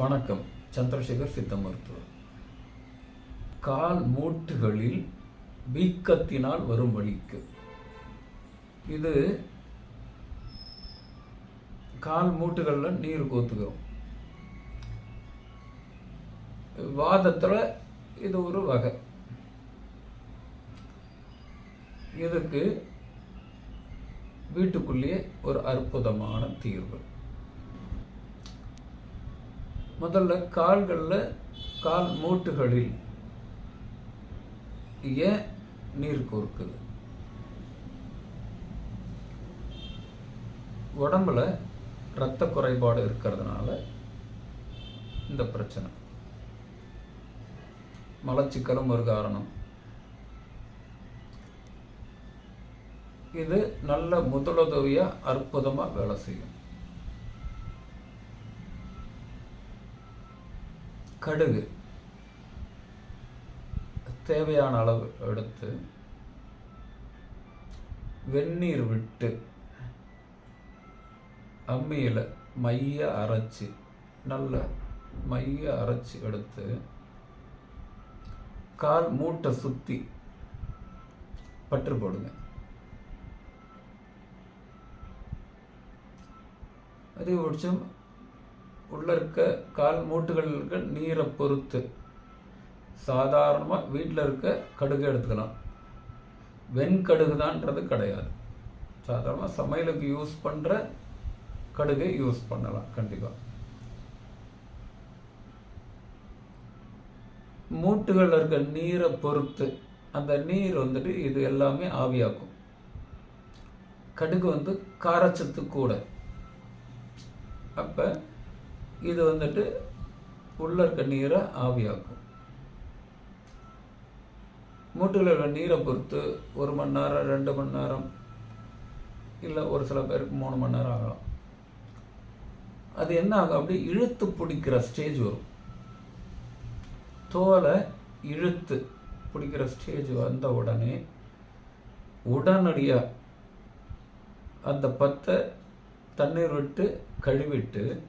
வணக்கம். சந்திரசேகர் சித்த மருத்துவர். கால் மூட்டுகளில் வீக்கத்தினால் வரும் வழிக்கு இது கால் மூட்டுகளில் நீர் கோத்துக்கிறோம் வாதத்தில் இது ஒரு வகை. இதுக்கு வீட்டுக்குள்ளேயே ஒரு அற்புதமான தீர்வு. முதல்ல கால்களில் கால் மூட்டுகளில். ஏன் நீர் கோர்க்குது? உடம்புல இரத்த குறைபாடு இருக்கிறதுனால இந்த பிரச்சனை. மலச்சிக்கலும் ஒரு காரணம். இது நல்ல முதலுதவியாக அற்புதமாக வேலை செய்யும். கடுகு. தேவையான அளவு எடுத்து வெந்நீர் விட்டு அம்மியில் மைய அரைச்சி நல்ல மைய அரைச்சி எடுத்து கால் மூட்டை சுற்றி பற்று போடுங்க. அதிகபட்சம் உள்ள இருக்க கால் மூட்டுகளுக்கு நீரை பொறுத்து. சாதாரணமாக வீட்டில் இருக்க கடுகு எடுத்துக்கலாம். வெண்கடுகுதான்றது கிடையாது. சாதாரணமாக சமையலுக்கு யூஸ் பண்ணுற கடுகை யூஸ் பண்ணலாம் கண்டிப்பாக மூட்டுகளில் இருக்க நீரை பொறுத்து அந்த நீர் வந்துட்டு இது எல்லாமே ஆவியாக்கும். கடுகு வந்து காரச்சத்து கூட. அப்போ இது வந்துட்டு உள்ள இருக்க நீரை ஆவியாக்கும். மூட்டுகளில் உள்ள நீரை பொறுத்து ஒரு மணி நேரம் ரெண்டு மணி நேரம் இல்லை ஒரு சில பேருக்கு மூணு மணி நேரம் ஆகலாம். அது என்ன ஆகும் அப்படி இழுத்து பிடிக்கிற ஸ்டேஜ் வரும். தோலை இழுத்து பிடிக்கிற ஸ்டேஜ் வந்த உடனே உடனடியாக அந்த பத்தை தண்ணீர் விட்டு கழுவிட்டு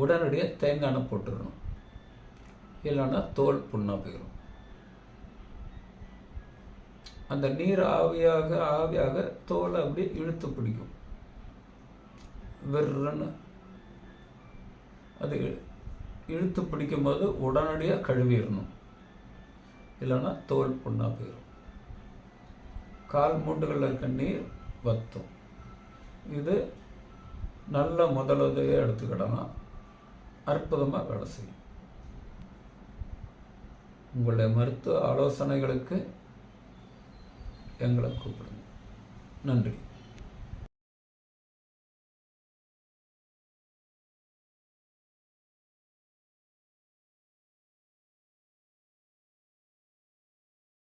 உடனடியாக தேங்காய் எண்ணெய் போட்டுடணும். இல்லைன்னா தோல் புண்ணாக போயிடும் அந்த நீர் ஆவியாக ஆவியாக தோலை அப்படியே இழுத்து பிடிக்கும். வெறுன்னு அது இழுத்து பிடிக்கும்போது உடனடியாக கழுவிடணும். இல்லைன்னா தோல் புண்ணாக போயிடும் கால் மூட்டுகளில் இருக்க நீர் வத்தும். இது நல்ல முதலுதவியாக எடுத்துக்கிடலாம். அற்புதமாக வேலை செய்யும். உங்களுடைய மருத்துவ ஆலோசனைகளுக்கு எங்களை கூப்பிடுங்க. நன்றி.